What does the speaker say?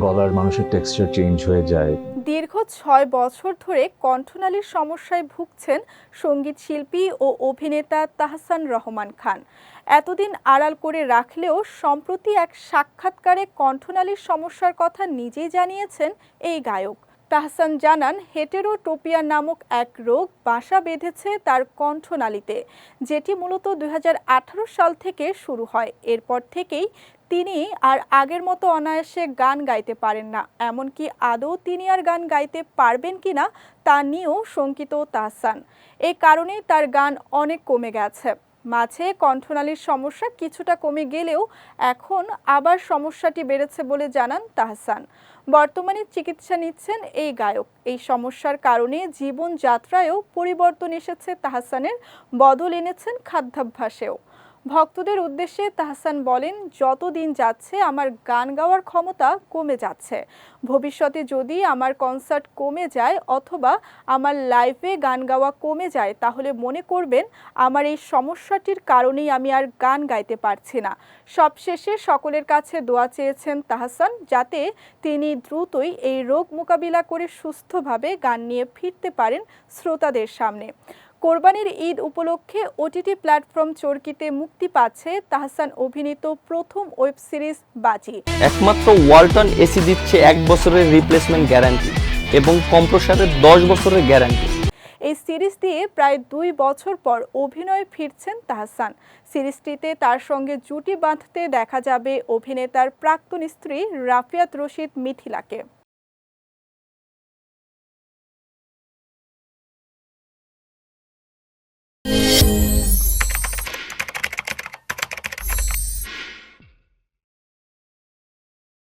গলার মানুষের texture change হয়ে যায়। দীর্ঘ ছয় বছর ধরে কণ্ঠনালীর সমস্যায় ভুগছেন সংগীত শিল্পী ও অভিনেতা তাহসান রহমান খান। এতদিন আড়াল করে রাখলেও সম্প্রতি এক সাক্ষাৎকারে কণ্ঠনালীর সমস্যার কথা নিজেই জানিয়েছেন এই গায়ক। তাহসান জানান, হেটেরোটোপিয়া নামক এক রোগ বাসা বেঁধেছে তার কণ্ঠনালীতে, যেটি মূলত দুই হাজার আঠারো সাল থেকে শুরু হয়। এরপর থেকেই তিনি আর আগের মতো অনায়াসে গান গাইতে পারেন না। এমনকি আদৌ তিনি আর গান গাইতে পারবেন কি না, তা নিয়েও শঙ্কিত তাহসান। এই কারণেই তার গান অনেক কমে গেছে। মাঝে কণ্ঠনালীর সমস্যা কিছুটা কমে গেলেও এখন আবার সমস্যাটি বেড়েছে বলে জানান তাহসান। বর্তমানে চিকিৎসা নিচ্ছেন এই গায়ক। এই সমস্যার কারণে জীবনযাত্রায়ও পরিবর্তন এসেছে তাহসানের। বদল এনেছেন খাদ্যাভ্যাসেও। ভক্তদের উদ্দেশ্যে তাহসান বলেন যত দিন যাচ্ছে, আমার গান গাওয়ার ক্ষমতা কমে যাচ্ছে। ভবিষ্যতে যদি আমার কনসার্ট কমে যায় অথবা আমার লাইভে গান গাওয়া কমে যায়, তাহলে মনে করবেন, আমার এই সমস্যাটির কারণেই আমি আর গান গাইতে পারছি না। সবশেষে সকলের কাছে দোয়া চেয়েছেন তাহসান, যাতে তিনি দ্রুতই এই রোগ মোকাবিলা করে সুস্থভাবে গান নিয়ে ফিরতে পারেন শ্রোতাদের সামনে। কোরবানির ঈদ উপলক্ষে ওটিটি প্ল্যাটফর্ম চরকিতে মুক্তি পাচ্ছে তাহসান অভিনীত প্রথম ওয়েব সিরিজ বাজি। একমাত্র ওয়ালটন এসি দিচ্ছে এক বছরের রিপ্লেসমেন্ট গ্যারান্টি এবং কম্প্রসারের দশ বছরের গ্যারান্টি এই সিরিজ দিয়ে প্রায় দুই বছর পর অভিনয়ে ফিরছেন তাহসান। সিরিজটিতে তার সঙ্গে জুটি বাঁধতে দেখা যাবে অভিনেতার প্রাক্তন স্ত্রী রাফিয়াত রশিদ মিথিলাকে।